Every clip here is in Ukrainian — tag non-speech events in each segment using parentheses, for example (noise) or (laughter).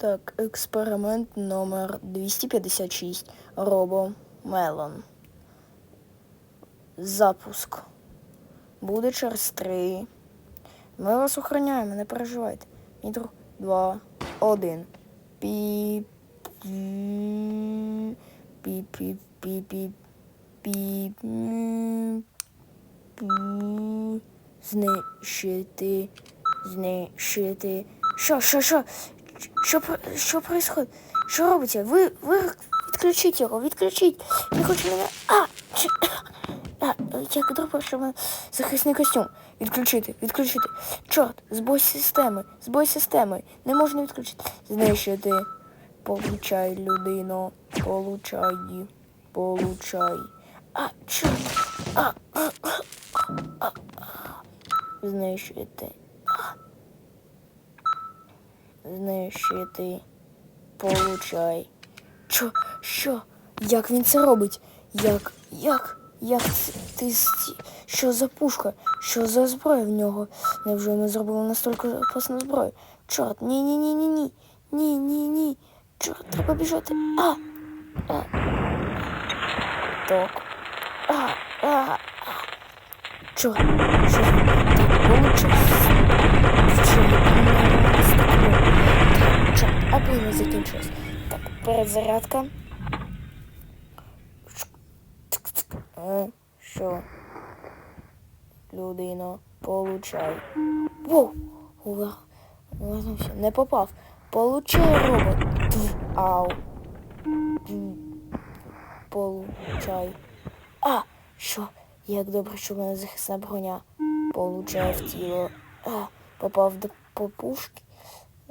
Так, експеримент номер 256. Робо Мелон. Запуск. Буде через три. Ми вас охороняємо, не переживайте. Інтро. Два. Один. Піп. Піп. Піп. Піп. Піп. Знищити. Знищити. Що, що, що? Що, що происходит? Що робиться? Ви, ви відключіть його, відключіть. Не хочу мене. А! (coughs) А, як добре, що мене захисний костюм. Відключити, відключити. Чорт, збой системи, збой системи. Не можна відключити. Знищити. Получай, людино. Получай. Получай. А, чорт. А, (coughs) а, а, а, а. Знищити. Получай. Що? Що? Як він це робить? Як? Як? Як ти що за пушка? Що за зброя в нього? Невже ми зробили настільки опасну зброю? Чорт, ні, ні, ні, ні, ні. Ні, ні, ні. Чорт, треба біжати. А! А! Так. А! А! а. Чорт, що? Так, получилось. Перезарядка. Що? Людина, получай. Воу! Увер. Увернувся. Не попав. Получай робот. Ау. Получай. А! Що? Як добре, що в мене захисна броня. Получай в тіло. А, попав до попушки.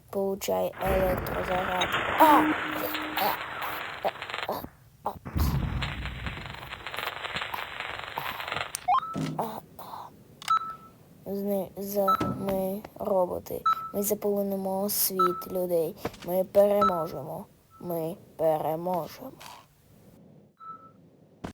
Получай електрозаряд. А! За ми роботи. Ми заполонимо світ людей. Ми переможемо. Ми переможемо.